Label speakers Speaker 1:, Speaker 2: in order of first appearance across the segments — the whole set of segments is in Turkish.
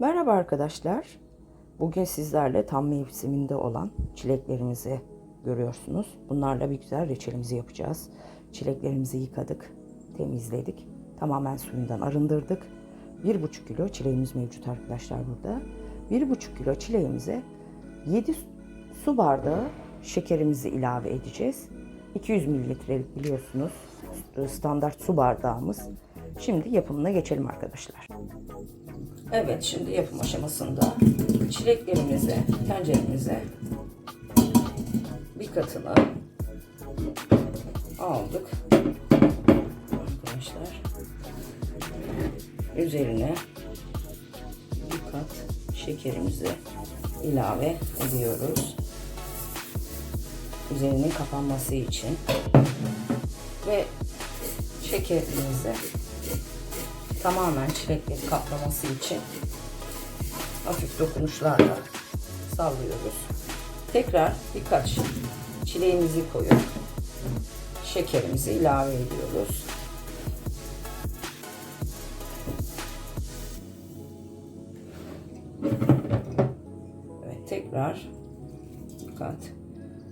Speaker 1: Merhaba arkadaşlar. Bugün sizlerle tam mevsiminde olan çileklerimizi görüyorsunuz. Bunlarla bir güzel reçelimizi yapacağız. Çileklerimizi yıkadık, temizledik. Tamamen suyundan arındırdık. 1,5 kilo çileğimiz mevcut arkadaşlar burada. 1,5 kilo çileğimize 7 su bardağı şekerimizi ilave edeceğiz. 200 mililitrelik biliyorsunuz standart su bardağımız. Şimdi yapımına geçelim arkadaşlar. Evet şimdi yapım aşamasında çileklerimizi tenceremize bir katına aldık. Arkadaşlar üzerine bir kat şekerimizi ilave ediyoruz. Üzerinin kapanması için ve şekerimizi tamamen çilekleri kaplaması için hafif dokunuşlarla sallıyoruz. Tekrar birkaç çileğimizi koyup şekerimizi ilave ediyoruz. Evet tekrar bir kat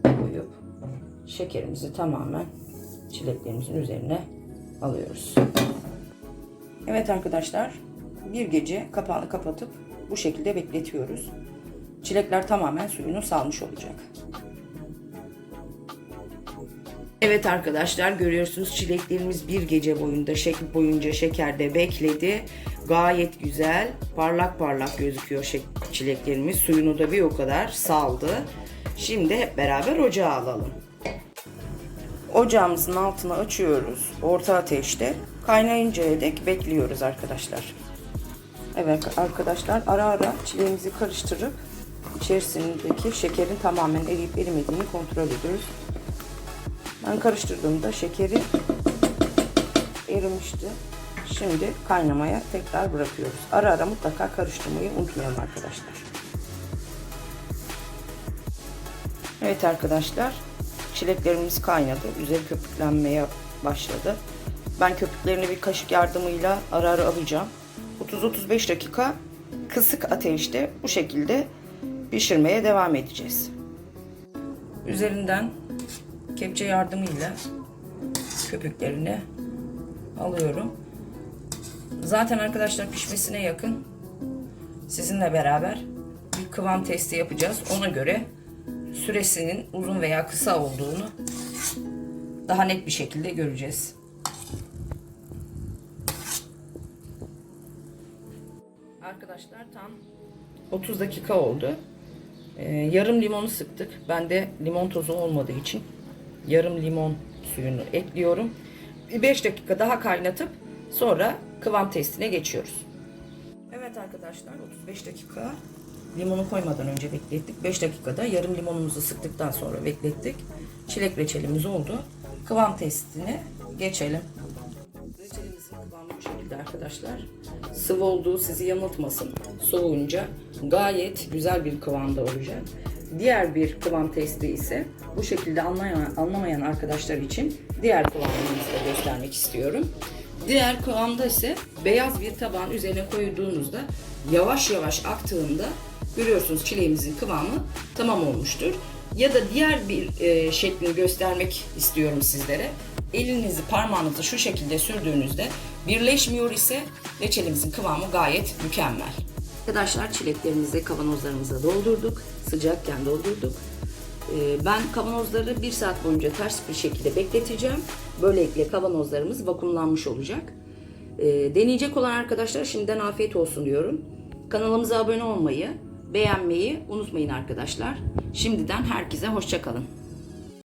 Speaker 1: koyup şekerimizi tamamen çileklerimizin üzerine alıyoruz. Evet arkadaşlar bir gece kapağını kapatıp bu şekilde bekletiyoruz. Çilekler tamamen suyunu salmış olacak. Evet arkadaşlar görüyorsunuz çileklerimiz bir gece boyunda şek boyunca şekerde bekledi. Gayet güzel parlak parlak gözüküyor çileklerimiz. Suyunu da bir o kadar saldı. Şimdi hep beraber ocağa alalım. Ocağımızın altını açıyoruz. Orta ateşte. Kaynayıncaya dek bekliyoruz arkadaşlar. Evet arkadaşlar ara ara çileğimizi karıştırıp içerisindeki şekerin tamamen eriyip erimediğini kontrol ediyoruz. Ben karıştırdığımda şekeri erimişti. Şimdi kaynamaya tekrar bırakıyoruz. Ara ara mutlaka karıştırmayı unutmayalım arkadaşlar. Evet arkadaşlar çileklerimiz kaynadı. Üzeri köpüklenmeye başladı. Ben köpüklerini bir kaşık yardımıyla ara ara alacağım. 30-35 dakika kısık ateşte bu şekilde pişirmeye devam edeceğiz. Üzerinden kepçe yardımıyla köpüklerini alıyorum. Zaten arkadaşlar pişmesine yakın sizinle beraber bir kıvam testi yapacağız. Ona göre süresinin uzun veya kısa olduğunu daha net bir şekilde göreceğiz. Arkadaşlar tam 30 dakika oldu. Ee, yarım limonu sıktık. Bende limon tozu olmadığı için yarım limon suyunu ekliyorum. Bir 5 dakika daha kaynatıp sonra kıvam testine geçiyoruz. Evet arkadaşlar 35 dakika limonu koymadan önce beklettik. 5 dakikada yarım limonumuzu sıktıktan sonra beklettik. Çilek reçelimiz oldu. Kıvam testine geçelim. Reçelimizin kıvamı bu şekilde arkadaşlar. Sıvı olduğu sizi yanıltmasın. Soğuyunca gayet güzel bir kıvamda olacak. Diğer bir kıvam testi ise bu şekilde anlamayan, anlamayan arkadaşlar için diğer kıvamımızı da göstermek istiyorum. Diğer kıvamda ise beyaz bir tabağın üzerine koyduğunuzda yavaş yavaş aktığında görüyorsunuz çileğimizin kıvamı tamam olmuştur. Ya da diğer bir e, şeklini göstermek istiyorum sizlere. Elinizi parmağınızı şu şekilde sürdüğünüzde birleşmiyor ise reçelimizin kıvamı gayet mükemmel. Arkadaşlar çileklerimizi kavanozlarımıza doldurduk. Sıcakken doldurduk. Ee, Ben kavanozları bir saat boyunca ters bir şekilde bekleteceğim. Böylelikle kavanozlarımız vakumlanmış olacak. Ee, Deneyecek olan arkadaşlar şimdiden afiyet olsun diyorum. Kanalımıza abone olmayı, beğenmeyi unutmayın arkadaşlar. Şimdiden herkese hoşçakalın.